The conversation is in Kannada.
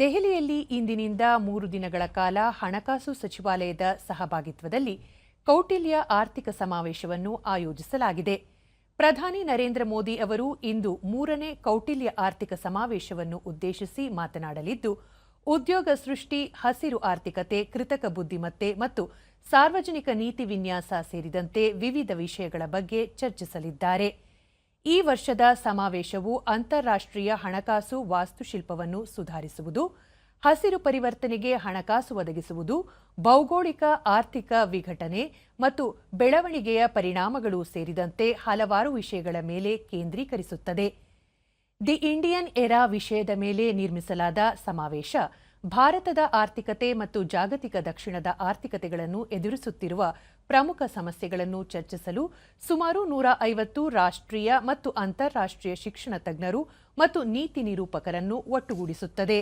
ದೆಹಲಿಯಲ್ಲಿ ಇಂದಿನಿಂದ ಮೂರು ದಿನಗಳ ಕಾಲ ಹಣಕಾಸು ಸಚಿವಾಲಯದ ಸಹಭಾಗಿತ್ವದಲ್ಲಿ ಕೌಟಿಲ್ಯ ಆರ್ಥಿಕ ಸಮಾವೇಶವನ್ನು ಆಯೋಜಿಸಲಾಗಿದೆ. ಪ್ರಧಾನಿ ನರೇಂದ್ರ ಮೋದಿ ಅವರು ಇಂದು ಮೂರನೇ ಕೌಟಿಲ್ಯ ಆರ್ಥಿಕ ಸಮಾವೇಶವನ್ನು ಉದ್ದೇಶಿಸಿ ಮಾತನಾಡಲಿದ್ದು, ಉದ್ಯೋಗ ಸೃಷ್ಟಿ, ಹಸಿರು ಆರ್ಥಿಕತೆ, ಕೃತಕ ಬುದ್ದಿಮತ್ತೆ ಮತ್ತು ಸಾರ್ವಜನಿಕ ನೀತಿ ವಿನ್ಯಾಸ ಸೇರಿದಂತೆ ವಿವಿಧ ವಿಷಯಗಳ ಬಗ್ಗೆ ಚರ್ಚಿಸಲಿದ್ದಾರೆ. ಈ ವರ್ಷದ ಸಮಾವೇಶವು ಅಂತಾರಾಷ್ಟ್ರೀಯ ಹಣಕಾಸು ವಾಸ್ತುಶಿಲ್ಪವನ್ನು ಸುಧಾರಿಸುವುದು, ಹಸಿರು ಪರಿವರ್ತನೆಗೆ ಹಣಕಾಸು ಒದಗಿಸುವುದು, ಭೌಗೋಳಿಕ ಆರ್ಥಿಕ ವಿಘಟನೆ ಮತ್ತು ಬೆಳವಣಿಗೆಯ ಪರಿಣಾಮಗಳು ಸೇರಿದಂತೆ ಹಲವಾರು ವಿಷಯಗಳ ಮೇಲೆ ಕೇಂದ್ರೀಕರಿಸುತ್ತದೆ. ದಿ ಇಂಡಿಯನ್ ಎರಾ ವಿಷಯದ ಮೇಲೆ ನಿರ್ಮಿಸಲಾದ ಸಮಾವೇಶ ಭಾರತದ ಆರ್ಥಿಕತೆ ಮತ್ತು ಜಾಗತಿಕ ದಕ್ಷಿಣದ ಆರ್ಥಿಕತೆಗಳನ್ನು ಎದುರಿಸುತ್ತಿರುವ ಪ್ರಮುಖ ಸಮಸ್ಯೆಗಳನ್ನು ಚರ್ಚಿಸಲು ಸುಮಾರು ನೂರ ಐವತ್ತು ರಾಷ್ಟ್ರೀಯ ಮತ್ತು ಅಂತಾರಾಷ್ಟ್ರೀಯ ಶಿಕ್ಷಣ ತಜ್ಞರು ಮತ್ತು ನೀತಿ ನಿರೂಪಕರನ್ನು ಒಟ್ಟುಗೂಡಿಸುತ್ತದೆ.